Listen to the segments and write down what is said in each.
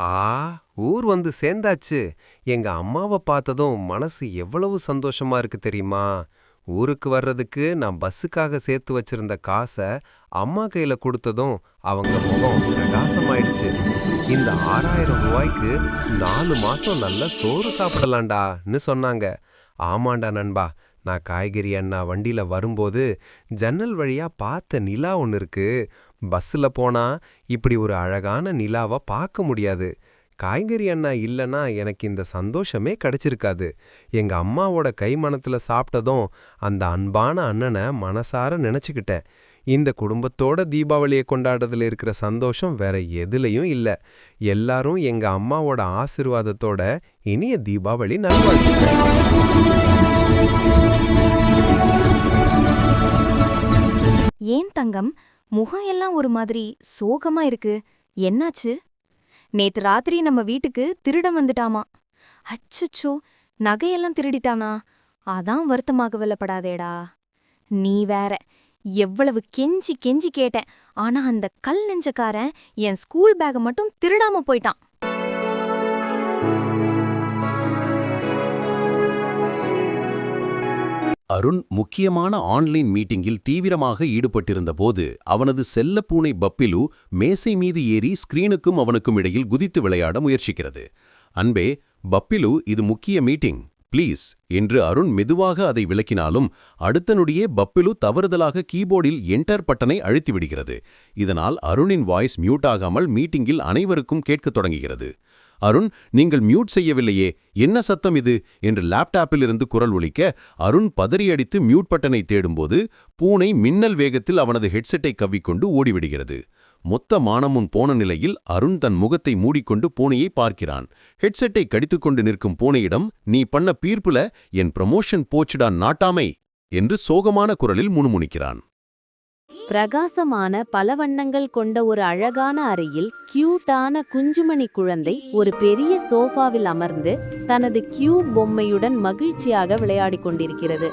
ஆ ஊர் வந்து சேர்ந்தாச்சு. எங்க அம்மாவை பார்த்ததும் மனசு எவ்வளவு சந்தோஷமா இருக்கு தெரியுமா? ஊருக்கு வர்றதுக்கு நான் பஸ்ஸுக்காக சேர்த்து வச்சிருந்த காசை அம்மா கையில கொடுத்ததும் அவங்க முகம் பிரகாசமாயிடுச்சு. இந்த ஆறாயிரம் ரூபாய்க்கு நாலு மாசம் நல்ல சோறு சாப்பிடலாம்டான்னு சொன்னாங்க. ஆமாண்டா நண்பா நான் காய்கறி அண்ணா வண்டியில வரும்போது ஜன்னல் வழியா பார்த்த நிலா ஒன்று இருக்கு. பஸ்ஸில் போனா இப்படி ஒரு அழகான நிலாவை பார்க்க முடியாது. காய்கறி அண்ணா இல்லைன்னா எனக்கு இந்த சந்தோஷமே கிடைச்சிருக்காது. எங்க அம்மாவோட கைமணத்துல சாப்பிட்டதும் அந்த அன்பான அண்ணனை மனசார நினச்சிக்கிட்டேன். இந்த குடும்பத்தோட தீபாவளியை கொண்டாடுறதுல இருக்கிற சந்தோஷம் வேற எதுலையும் இல்லை. எல்லாரும் எங்க அம்மாவோட ஆசிர்வாதத்தோட இனிய தீபாவளி நல்வாழ்த்துக்கள். ஏன் தங்கம்? முகம் எல்லாம் ஒரு மாதிரி சோகமா இருக்கு. என்னாச்சு? நேத்து ராத்திரி நம்ம வீட்டுக்கு திருடம் வந்துட்டாமா. அச்சச்சோ நகையெல்லாம் திருடிட்டானா? அதான் வருத்தமாக வெல்லப்படாதேடா நீ வேற எவ்வளவு கெஞ்சி கெஞ்சி கேட்டேன். ஆனா அந்த கல் நெஞ்சக்காரன் என் ஸ்கூல் பேக மட்டும் திருடாம போயிட்டான். அருண் முக்கியமான ஆன்லைன் மீட்டிங்கில் தீவிரமாக ஈடுபட்டிருந்தபோது அவனது செல்லப்பூனை பப்பிலு மேசை மீது ஏறி ஸ்கிரீனுக்கும் அவனுக்கும் இடையில் குதித்து விளையாட முயற்சிக்கிறது. அன்பே பப்பிலு இது முக்கிய மீட்டிங். ப்ளீஸ் என்று அருண் மெதுவாக அதை விளக்கினாலும் அடுத்த நொடியே பப்பிலு தவறுதலாக கீபோர்டில் என்டர் பட்டனை அழுத்திவிடுகிறது. இதனால் அருணின் வாய்ஸ் மியூட் ஆகாமல் மீட்டிங்கில் அனைவருக்கும் கேட்கத் தொடங்குகிறது. அருண் நீங்கள் மியூட் செய்யவில்லையே என்ன சத்தம் இது? என்று லேப்டாப்பிலிருந்து குரல் ஒலிக்க அருண் பதறியடித்து மியூட் பட்டனை தேடும்போது பூனை மின்னல் வேகத்தில் அவனது ஹெட்செட்டை கவ்விக்கொண்டு ஓடிவிடுகிறது. மொத்த மானமும் போன நிலையில் அருண் தன் முகத்தை மூடிக்கொண்டு பூனையை பார்க்கிறான். ஹெட்செட்டை கடித்துக்கொண்டு நிற்கும் பூனையிடம் நீ பண்ண பீர்ப்புல என் ப்ரமோஷன் போச்சுடான் நாட்டாமை! என்று சோகமான குரலில் முணுமுணிக்கிறான். பிரகாசமான பல வண்ணங்கள் கொண்ட ஒரு அழகான அறையில் கியூட்டான குஞ்சுமணி குழந்தை ஒரு பெரிய சோஃபாவில் அமர்ந்து தனது கியூ பொம்மையுடன் மகிழ்ச்சியாக விளையாடிக் கொண்டிருக்கிறது.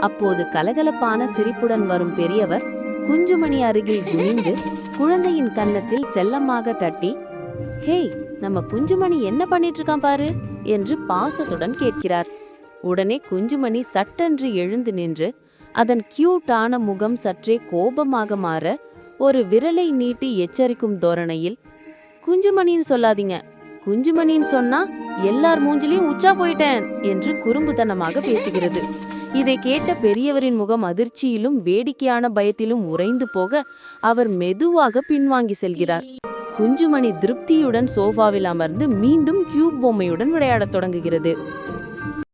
அப்போது கலகலப்பான சிரிப்புடன் வரும் பெரியவர் குஞ்சுமணி அருகில் குனிந்து குழந்தையின் கன்னத்தில் செல்லமாக தட்டி ஹேய் நம்ம குஞ்சுமணி என்ன பண்ணிட்டு இருக்கான் பாரு என்று பாசத்துடன் கேட்கிறார். உடனே குஞ்சுமணி சட்டென்று எழுந்து நின்று அதன் கியூட்டான முகம் சற்றே கோபமாக மாற ஒரு விரலை நீட்டி எச்சரிக்கும் தோரணையில் குஞ்சுமணின்னு சொல்லாதீங்க. குஞ்சுமணின்னு சொன்னா எல்லார் மூஞ்சிலையும் உச்சா போயிட்டேன் என்று குறும்புத்தனமாக பேசுகிறது. இதை கேட்ட பெரியவரின் முகம் அதிர்ச்சியிலும் வேடிக்கையான பயத்திலும் உறைந்து போக அவர் மெதுவாக பின்வாங்கி செல்கிறார். குஞ்சுமணி திருப்தியுடன் சோஃபாவில் அமர்ந்து மீண்டும் கியூப் பொம்மையுடன் விளையாடத் தொடங்குகிறது.